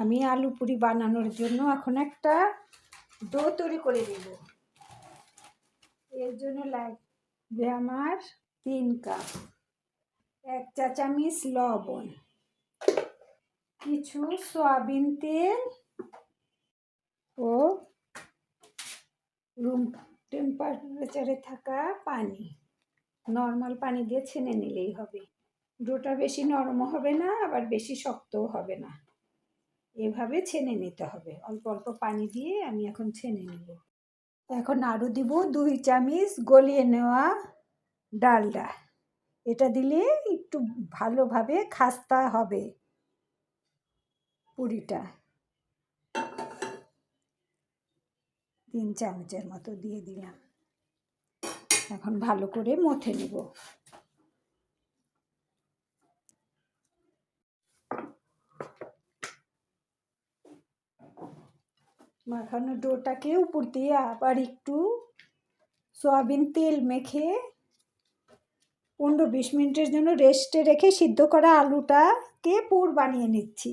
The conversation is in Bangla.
আমি আলু পুরি বানানোর জন্য এখন একটা ডো তৈরি করে দেব এর জন্য লাগবে আমার তিন কাপ, এক চা চামচ লবণ, কিছু সয়াবিন তেল ও রুম টেম্পারেচারে থাকা পানি। নর্মাল পানি দিয়ে ছেনে নিলেই হবে। ডোটা বেশি নরম হবে না, আবার বেশি শক্তও হবে না। এভাবে ছেনে নিতে হবে। অল্প অল্প পানি দিয়ে আমি এখন ছেনে নেব। এখন আরও দিব দুই চামচ গলিয়ে নেওয়া ডালডা। এটা দিলে একটু ভালোভাবে খাস্তা হবে পুরিটা। তিন চামচের মতো দিয়ে দিলাম। এখন ভালো করে মথে নেব। মাখানো ডোটাকে উপর দিয়ে আবার একটু সয়াবিন তেল মেখে পনেরো বিশ মিনিটের জন্য রেস্টে রেখে সিদ্ধ করা আলুটাকে পুর বানিয়ে নিচ্ছি।